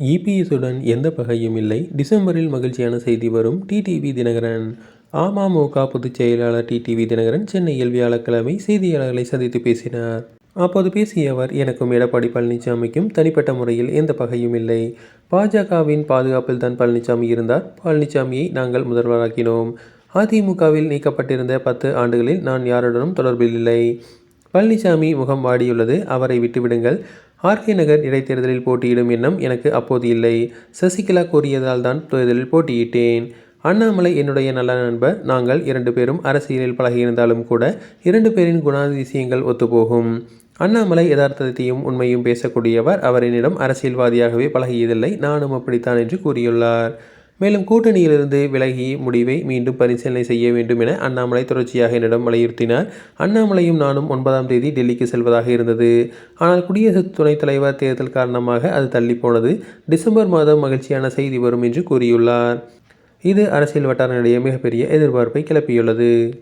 இபிஎஸ்ஸுடன் எந்த பகையும் இல்லை. டிசம்பரில் மகிழ்ச்சியான செய்தி வரும் டிடிவி தினகரன். அமமுக பொதுச் செயலாளர் டிடிவி தினகரன் சென்னையில் வியாழக்கிழமை செய்தியாளர்களை சந்தித்து பேசினார். அப்போது பேசிய அவர் எனக்கும் எடப்பாடி பழனிசாமிக்கும் தனிப்பட்ட முறையில் எந்த பகையும் இல்லை. பாஜகவின் பாதுகாப்பில் தான் பழனிசாமி இருந்தார். பழனிசாமியை நாங்கள் முதல்வராக்கினோம். அதிமுகவில் நீக்கப்பட்டிருந்த பத்து ஆண்டுகளில் நான் யாருடனும் தொடர்பில் இல்லை. பழனிசாமி முகம் வாடியுள்ளது. அவரை விட்டுவிடுங்கள். ஆர்கே நகர் இடைத்தேர்தலில் போட்டியிடும் எண்ணம் எனக்கு அப்போது இல்லை. சசிகலா கூறியதால் தான் தேர்தலில் போட்டியிட்டேன். அண்ணாமலை என்னுடைய நல்ல நண்பர். நாங்கள் இரண்டு பேரும் அரசியலில் பழகியிருந்தாலும் கூட இரண்டு பேரின் குணாதிசயங்கள் ஒத்துப்போகும். அண்ணாமலை யதார்த்தத்தையும் உண்மையும் பேசக்கூடியவர். அவர் என்னிடம் அரசியல்வாதியாகவே பழகியதில்லை. நானும் அப்படித்தான் என்று கூறியுள்ளார். மேலும் கூட்டணியிலிருந்து விலகி முடிவை மீண்டும் பரிசீலனை செய்ய வேண்டும் என அண்ணாமலை தொடர்ச்சியாக என்னிடம் வலியுறுத்தினார். அண்ணாமலையும் நானும் ஒன்பதாம் தேதி டெல்லிக்கு செல்வதாக இருந்தது. ஆனால் குடியரசு துணைத் தலைவர் தேர்தல் காரணமாக அது தள்ளிப்போனது. டிசம்பர் மாதம் மகிழ்ச்சியான செய்தி வரும் என்று கூறியுள்ளார். இது அரசியல் வட்டாரங்களிடையே மிகப்பெரிய எதிர்பார்ப்பை கிளப்பியுள்ளது.